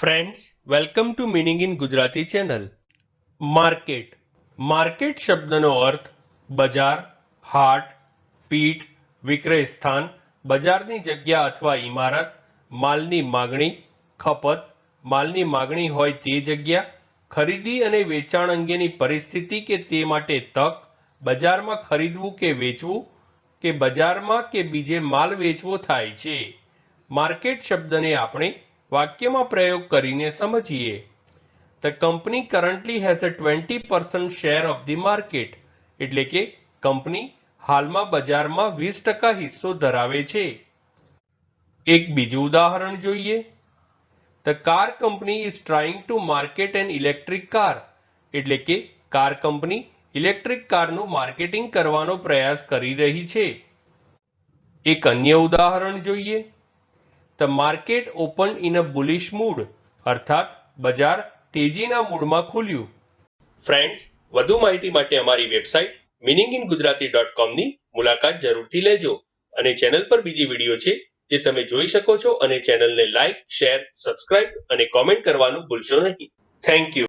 Friends welcome to meaning in Gujarati channel market market શબ્દનો અર્થ બજાર હાટ પીઠ વિક્રય સ્થાન બજારની જગ્યા અથવા ઇમારત માલની માગણી ખપત માલની માગણી હોય તે જગ્યા ખરીદી અને વેચાણ અંગેની પરિસ્થિતિ કે તે માટે તક બજારમાં ખરીદવું કે વેચવું કે બજારમાં કે બીજે માલ વેચવો થાય છે માર્કેટ શબ્દને આપણે વાક્યમાં પ્રયોગ કરીને સમજીએ. The company currently has a twenty percent share of the market એટલે કે કંપની હાલમાં બજારમાં વીસ ટકા હિસ્સો ધરાવે છે. એક બીજું ઉદાહરણ જોઈએ. The car company is trying to market an electric car એટલે કે કાર કંપની ઇલેક્ટ્રિક કારનું માર્કેટિંગ કરવાનો પ્રયાસ કરી રહી છે. એક અન્ય ઉદાહરણ જોઈએ. The market open in a bullish mood અર્થાત, બજાર તેજીના મૂડમાં ખુલ્યું. ફ્રેન્ડ્સ વધુ માહિતી માટે અમારી website meaning in Gujarati dot કોમની મુલાકાત જરૂરથી લેજો અને ચેનલ પર બીજી વીડિયો છે જે તમે જોઈ શકો છો અને ચેનલને લાઇક શેર સબસ્ક્રાઇબ અને કોમેન્ટ કરવાનું ભૂલશો નહીં. Thank you